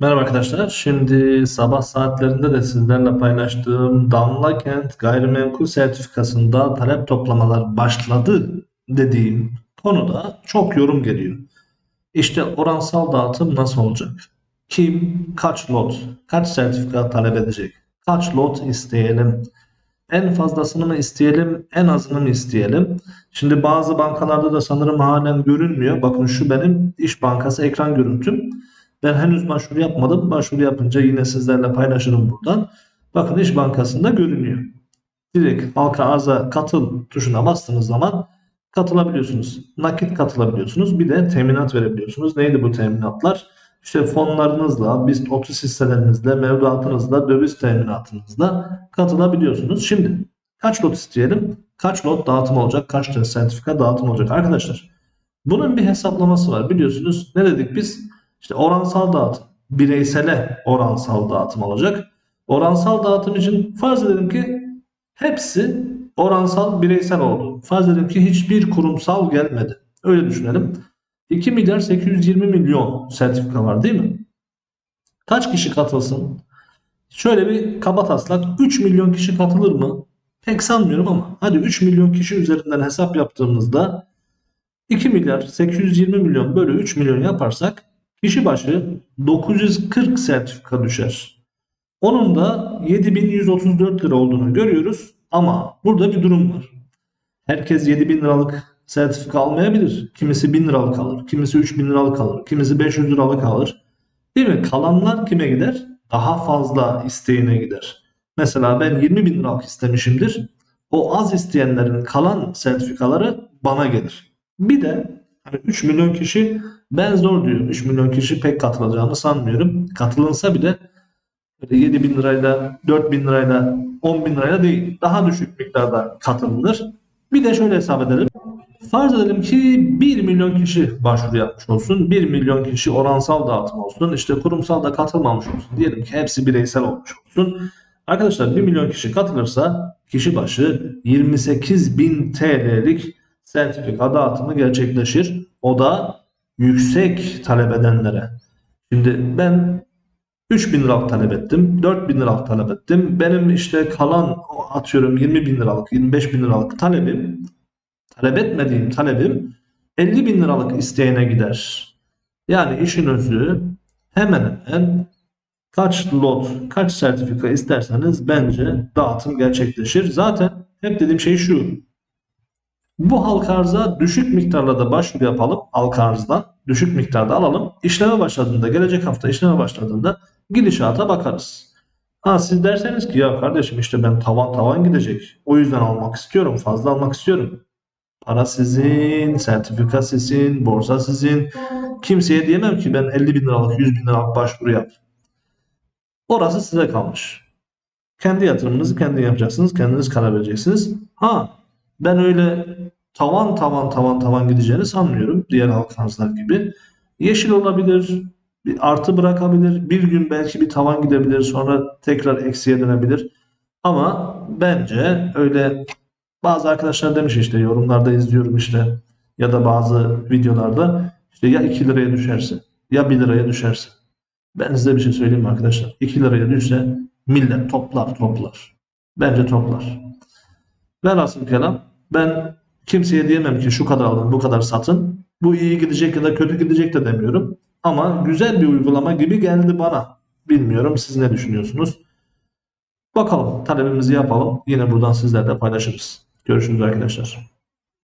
Merhaba arkadaşlar. Şimdi sabah saatlerinde de sizlerle paylaştığım Damla Kent Gayrimenkul Sertifikası'nda talep toplamalar başladı dediğim konuda çok yorum geliyor. İşte oransal dağıtım nasıl olacak? Kim, kaç lot, kaç sertifika talep edecek? Kaç lot isteyelim? En fazlasını mı isteyelim, en azını mı isteyelim? Şimdi bazı bankalarda da sanırım halen görünmüyor. Bakın şu benim İş Bankası ekran görüntüm. Ben henüz başvuru yapmadım. Başvuru yapınca yine sizlerle paylaşırım buradan. Bakın İş Bankası'nda görünüyor. Direkt halka arza katıl tuşuna bastığınız zaman katılabiliyorsunuz. Nakit katılabiliyorsunuz. Bir de teminat verebiliyorsunuz. Neydi bu teminatlar? İşte fonlarınızla, biz 30 hisselerinizle, mevduatınızla, döviz teminatınızla katılabiliyorsunuz. Şimdi kaç lot isteyelim? Kaç lot dağıtım olacak? Kaç tane sertifika dağıtım olacak? Arkadaşlar bunun bir hesaplaması var. Biliyorsunuz ne dedik biz? İşte oransal dağıtım. Bireysele oransal dağıtım olacak. Oransal dağıtım için farz edelim ki hepsi oransal bireysel oldu. Farz edelim ki hiçbir kurumsal gelmedi. Öyle düşünelim. 2 milyar 820 milyon sertifika var değil mi? Kaç kişi katılsın? Şöyle bir kaba taslak 3 milyon kişi katılır mı? Pek sanmıyorum ama hadi 3 milyon kişi üzerinden hesap yaptığımızda 2 milyar 820 milyon bölü 3 milyon yaparsak kişi başı 940 sertifika düşer. Onun da 7134 lira olduğunu görüyoruz ama burada bir durum var. Herkes 7000 liralık sertifika almayabilir. Kimisi 1000 liralık alır, kimisi 3000 liralık alır, kimisi 500 liralık alır. Değil mi? Kalanlar kime gider? Daha fazla isteğine gider. Mesela ben 20 bin liralık istemişimdir. O az isteyenlerin kalan sertifikaları bana gelir. Bir de 3 milyon kişi ben zor diyorum. 3 milyon kişi pek katılacağını sanmıyorum. Katılınsa bile 7 bin lirayla, 4 bin lirayla, 10 bin lirayla değil. Daha düşük miktarda katılınır. Bir de şöyle hesap edelim. Farz edelim ki 1 milyon kişi başvuru yapmış olsun. 1 milyon kişi oransal dağıtım olsun. İşte kurumsal da katılmamış olsun. Diyelim ki hepsi bireysel olmuş olsun. Arkadaşlar 1 milyon kişi katılırsa kişi başı 28 bin TL'lik sertifika dağıtımı gerçekleşir. O da yüksek talep edenlere. Şimdi ben 3000 liralık talep ettim. 4000 liralık talep ettim. Benim işte kalan atıyorum 20 bin liralık, 25 bin liralık talebim talep etmediğim talebim 50 bin liralık isteyene gider. Yani işin özü hemen hemen kaç lot, kaç sertifika isterseniz bence dağıtım gerçekleşir. Zaten hep dediğim şey şu. Bu halka arza düşük miktarla da başvuru yapalım halka arzdan. Düşük miktarda alalım. İşleme başladığında, gelecek hafta işleme başladığında gidişata bakarız. Ha siz derseniz ki ya kardeşim işte ben tavan tavan gidecek. O yüzden almak istiyorum, fazla almak istiyorum. Para sizin, sertifika sizin, borsa sizin. Kimseye diyemem ki ben 50 bin liralık, 100 bin liralık başvuru yap. Orası size kalmış. Kendi yatırımınızı kendi yapacaksınız, kendiniz karar vereceksiniz. Ha ben öyle tavan tavan tavan tavan gideceğini sanmıyorum diğer halk arzlar gibi. Yeşil olabilir, bir artı bırakabilir, bir gün belki bir tavan gidebilir, sonra tekrar eksiye dönebilir. Ama bence öyle bazı arkadaşlar demiş işte yorumlarda izliyorum işte ya da bazı videolarda işte ya 2 liraya düşerse ya 1 liraya düşerse. Ben size bir şey söyleyeyim arkadaşlar? 2 liraya düşse millet toplar toplar. Bence toplar. Velhasıl kelam ben kimseye diyemem ki şu kadar alın bu kadar satın. Bu iyi gidecek ya da kötü gidecek de demiyorum. Ama güzel bir uygulama gibi geldi bana. Bilmiyorum siz ne düşünüyorsunuz? Bakalım talebimizi yapalım. Yine buradan sizlerle paylaşırız. Görüşürüz arkadaşlar.